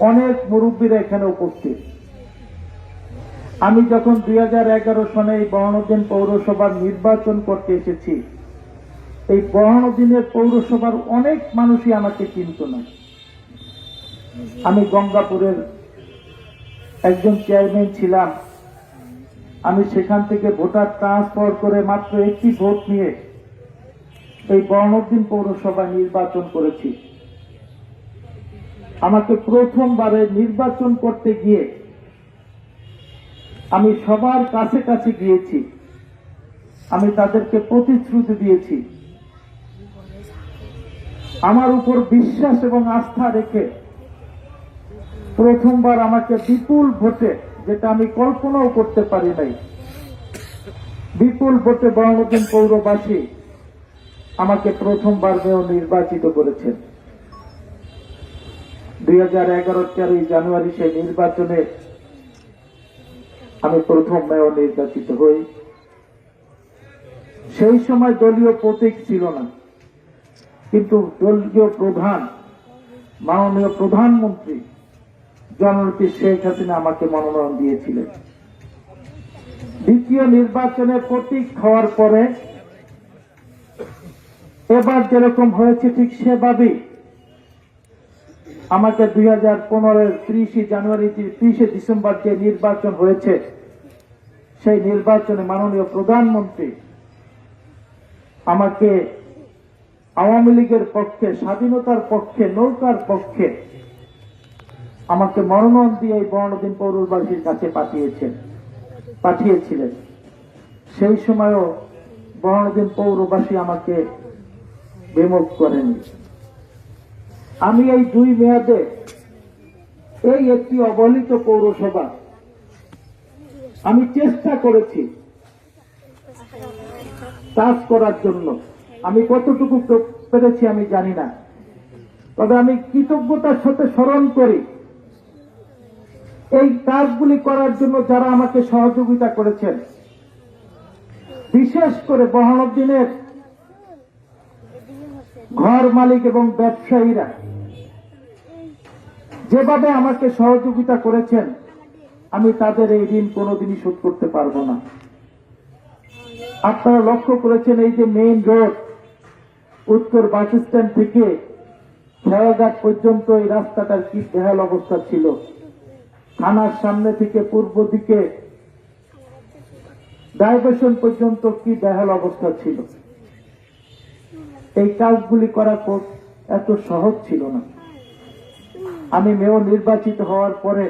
অনেক মুরব্বীরা এখানে উপস্থিত। আমি যখন দুই সনে এই বহনদিন পৌরসভার নির্বাচন করতে এসেছি, এই বহনদিনের পৌরসভার অনেক মানুষই আমাকে চিনত না। আমি গঙ্গাপুরের একজন চেয়ারম্যান ছিলাম। আমি সেখান থেকে ভোটার ট্রান্সফার করে মাত্র একটি ভোট নিয়ে এই বর্ণদিন পৌরসভা নির্বাচন করেছি। আমাকে প্রথমবারে নির্বাচন করতে গিয়ে আমি সবার কাছে কাছে গিয়েছি। আমি তাদেরকে প্রতিশ্রুতি দিয়েছি। আমার উপর বিশ্বাস এবং আস্থা রেখে প্রথমবার আমাকে বিপুল ভোটে, যেটা আমি কল্পনাও করতে পারি নাই, বিপুল ভোটে বর্ণদিন পৌরবাসী আমাকে প্রথমবার মেয়র নির্বাচিত করেছেন। দুই হাজার এগারো তেরোই জানুয়ারি সেই নির্বাচনে আমি প্রথম মেয়র নির্বাচিত হই। সেই সময় দলীয় প্রতীক ছিল না। কিন্তু দলীয় প্রধান, মাননীয় প্রধানমন্ত্রী জননেত্রী শেখ হাসিনা আমাকে মনোনয়ন দিয়েছিলেন। দ্বিতীয় নির্বাচনে প্রতীক হওয়ার পরে এবার যেরকম হয়েছে ঠিক সেভাবেই আমাকে দুই হাজার পনেরোর ত্রিশে জানুয়ারি ত্রিশে ডিসেম্বর যে নির্বাচন হয়েছে, সেই নির্বাচনে মাননীয় প্রধানমন্ত্রী আমাকে আওয়ামী লীগের পক্ষে, স্বাধীনতার পক্ষে, নৌকার পক্ষে আমাকে মনোনয়ন দিয়ে এই বর্ণদিন পৌরবাসীর কাছে পাঠিয়েছেন, পাঠিয়েছিলেন। সেই সময়ও বর্ণদিন পৌরবাসী আমাকে বিমুখ করেনি। আমি এই দুই মেয়াদে এই একটি অবহেলিত পৌরসভা আমি চেষ্টা করেছি কাজ করার জন্য। আমি কতটুকু পেরেছি আমি জানি না। তবে আমি কৃতজ্ঞতার সাথে স্মরণ করি, এই কাজগুলি করার জন্য যারা আমাকে সহযোগিতা করেছেন, বিশেষ করে বহানুদ্দিনের ঘর মালিক এবং ব্যবসায়ীরা। যেভাবে আমাকে সহযোগিতা করেছেন, আমি তাদের এই ঋণ কোনোদিনই শোধ করতে পারব না। আপনারা লক্ষ্য করেছেন এই যে মেইন রোড, উত্তর বাস স্ট্যান্ড থেকে খেয়াঘাট পর্যন্ত এই রাস্তাটার কি বেহাল অবস্থা ছিল। থানার সামনে থেকে পূর্ব দিকে ডাইভার্সন পর্যন্ত কি বেহাল অবস্থা ছিল। এই কাজগুলি করা এত সহজ ছিল না। আমি মেয়র নির্বাচিত হওয়ার পরে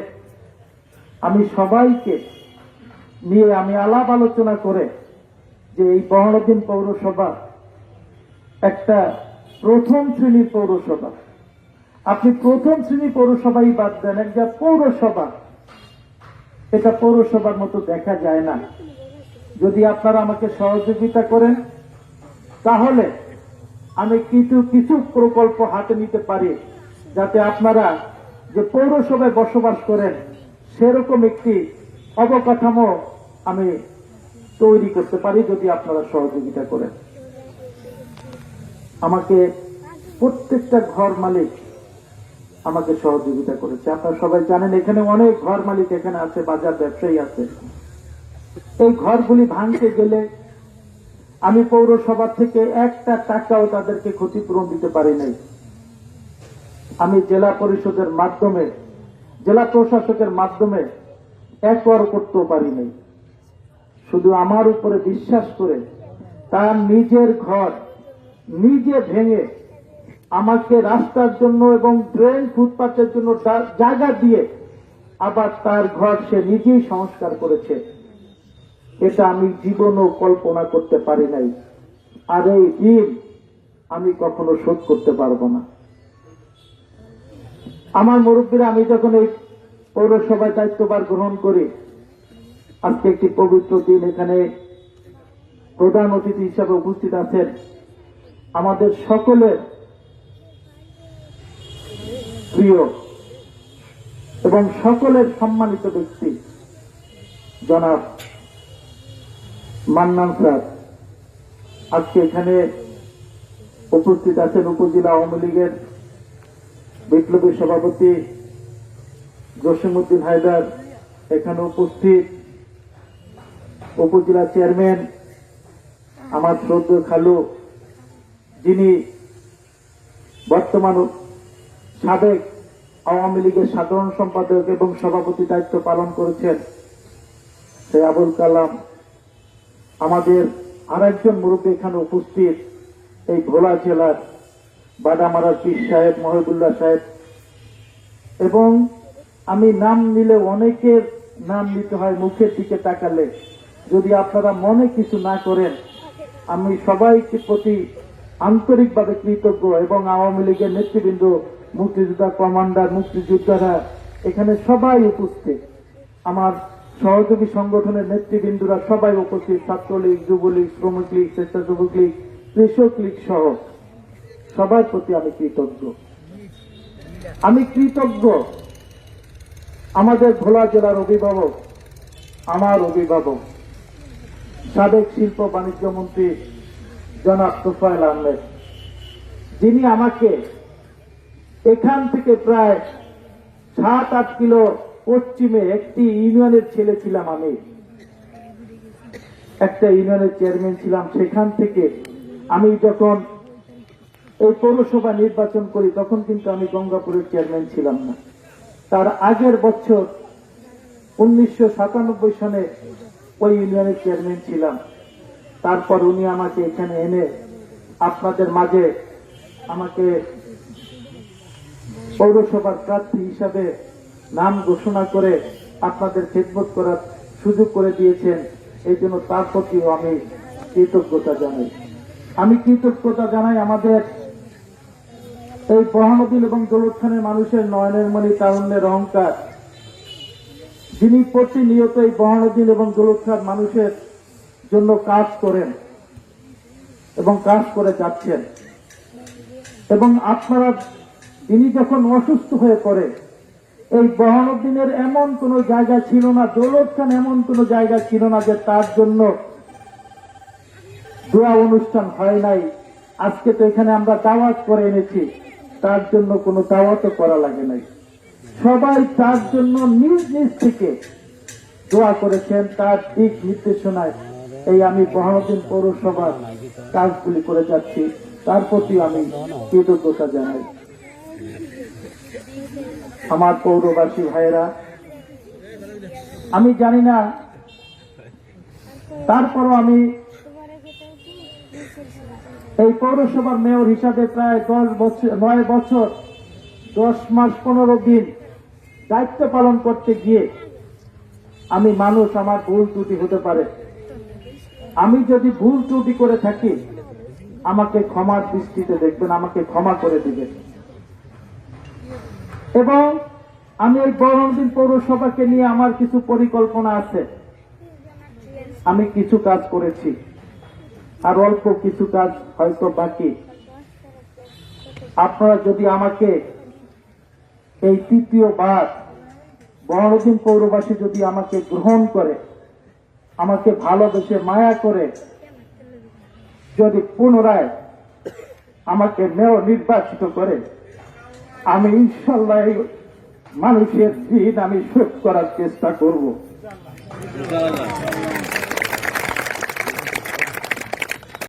আমি সবাইকে নিয়ে আমি আলাপ আলোচনা করে যে এই বহরদিন পৌরসভা একটা প্রথম শ্রেণির পৌরসভা। আপনি প্রথম শ্রেণির পৌরসভাই বাদ দেন একটা পৌরসভা। এটা পৌরসভার মতো দেখা যায় না। যদি আপনারা আমাকে সহযোগিতা করেন, তাহলে আমি কিছু কিছু প্রকল্প হাতে নিতে পারি, যাতে আপনারা যে পৌরসভায় বসবাস করেন, সেরকম একটি অবকাঠামো আমি তৈরি করতে পারি যদি আপনারা সহযোগিতা করেন। আমাকে প্রত্যেকটা ঘর মালিক আমাকে সহযোগিতা করেছে। আপনারা সবাই জানেন, এখানে অনেক ঘর মালিক এখানে আছে, বাজার ব্যবসায়ী আছে। এই ঘরগুলি ভাঙতে গেলে আমি পৌরসভা থেকে একটা টাকাও তাদেরকে ক্ষতিপূরণ দিতে পারি নাই। আমি জেলা পরিষদের মাধ্যমে, জেলা প্রশাসকের মাধ্যমে একবার করতেও পারি নাই। শুধু আমার উপরে বিশ্বাস করে তার নিজের ঘর নিজে ভেঙে আমাকে রাস্তার জন্য এবং ড্রেন ফুটপাথের জন্য জায়গা দিয়ে আবার তার ঘর সে নিজেই সংস্কার করেছে। এটা আমি জীবনও কল্পনা করতে পারি নাই। আর এই ঋণ আমি কখনো শোধ করতে পারব না। আমার মুরব্বীরা, আমি যখন এই পৌরসভায় দায়িত্বভার গ্রহণ করি, আজকে একটি পবিত্র দিন এখানে প্রধান অতিথি হিসাবে উপস্থিত আছেন। আমাদের সকলের প্রিয় এবং সকলের সম্মানিত ব্যক্তি, জনাব মান্নান স্যার, আজকে এখানে উপস্থিত আছেন উপজেলা আওয়ামী লীগের বিপ্লবী সভাপতি জসিমউদ্দিন হায়দার এখানে উপস্থিত। উপজেলা চেয়ারম্যান আমার শ্রদ্ধ খালু, যিনি বর্তমান সাবেক আওয়ামী লীগের সাধারণ সম্পাদক এবং সভাপতি দায়িত্ব পালন করেছেন, সে আবুল কালাম। আমাদের আরেকজন মুরব্বী এখানে উপস্থিত, এই ভোলা জেলার বাদামারার পীর সাহেব, মহিবুল্লাহ সাহেব। এবং আমি নাম নিলে অনেকের নাম নিতে হয়, মুখের দিকে তাকালে। যদি আপনারা মনে কিছু না করেন, আমি সবাইকে প্রতি আন্তরিকভাবে কৃতজ্ঞ এবং আওয়ামী লীগের নেতৃবৃন্দ, মুক্তিযোদ্ধা কমান্ডার, মুক্তিযোদ্ধারা, এখানে সবাই উপস্থিত। আমার সহযোগী সংগঠনের নেতৃবৃন্দরা সবাই উপস্থিত, ছাত্রলীগ, যুবলীগ শ্রমিক লীগ স্বেচ্ছাসেবক লীগ কৃষক লীগ সহ। সবার প্রতি আমি কৃতজ্ঞ। আমি কৃতজ্ঞ। আমাদের ভোলা জেলার অভিভাবক, আমার অভিভাবক, সাবেক শিল্প বাণিজ্য মন্ত্রী জনাব তোফায়েল আহমেদ, যিনি আমাকে এখান থেকে প্রায় সাত আট কিলো পশ্চিমে একটি ইউনিয়নের ছেলে ছিলাম আমি। একটা ইউনিয়নের চেয়ারম্যান ছিলাম। সেখান থেকে আমি যখন এই পৌরসভা নির্বাচন করি, তখন কিন্তু আমি গঙ্গাপুরের চেয়ারম্যান ছিলাম না। তার আগের বছর উনিশশো সনে ওই ইউনিয়নের চেয়ারম্যান ছিলাম। তারপর উনি আমাকে এখানে এনে আপনাদের মাঝে আমাকে পৌরসভার প্রার্থী হিসাবে নাম ঘোষণা করে আপনাদের খেদমত করার সুযোগ করে দিয়েছেন। এই জন্য তার প্রতিও আমি কৃতজ্ঞতা জানাই। আমি কৃতজ্ঞতা জানাই আমাদের এই বহানদিন এবং দৌলত খানের মানুষের নয়নের মণি, তারুণ্যের অহংকার। যিনি প্রতিনিয়ত এই বহানদিন এবং খান মানুষের জন্য কাজ করেন এবং কাজ করে যাচ্ছেন। এবং আপনারা তিনি যখন অসুস্থ হয়ে পড়ে, এই বহানুদ্দিনের এমন কোন জায়গা ছিল না, দৌলত খান এমন কোন জায়গা ছিল না যে তার জন্য দোয়া অনুষ্ঠান হয় নাই। আজকে তো এখানে আমরা দাওয়াত করে এনেছি। তার জন্য কোনো দাওয়াতও করা লাগে নাই। সবাই তার জন্য নিজ নিজ থেকে দোয়া করেছেন। তার দিক নির্দেশনায় এই আমি বহানুদ্দিন পৌরসভার কাজগুলি করে যাচ্ছি। তার প্রতি আমি কৃতজ্ঞতা জানাই। আমার পৌরবাসী ভাইয়েরা, আমি জানি না, তারপরও আমি এই পৌরসভার মেয়র হিসাবে প্রায় দশ বছর, নয় বছর, দশ মাস, পনেরো দিন দায়িত্ব পালন করতে গিয়ে আমি মানুষ, আমার ভুল ত্রুটি হতে পারে। আমি যদি ভুল ত্রুটি করে থাকি, আমাকে ক্ষমার দৃষ্টিতে দেখবেন, আমাকে ক্ষমা করে দিবেন। এবং আমি এই বড়দিন পৌরসভাকে নিয়ে আমার কিছু পরিকল্পনা আছে। আমি কিছু কাজ করেছি। আর অল্প কিছু কাজ হয়তো বাকি। আপনারা যদি আমাকে এই তৃতীয়বার বড়দিন পৌরবাসী যদি আমাকে গ্রহণ করে, আমাকে ভালোবেসে মায়া করে, যদি পুনরায় আমাকে মেয়র নির্বাচিত করে, আমি ইনশাল্লাহ মানুষের দিন আমি শোধ করার চেষ্টা করব।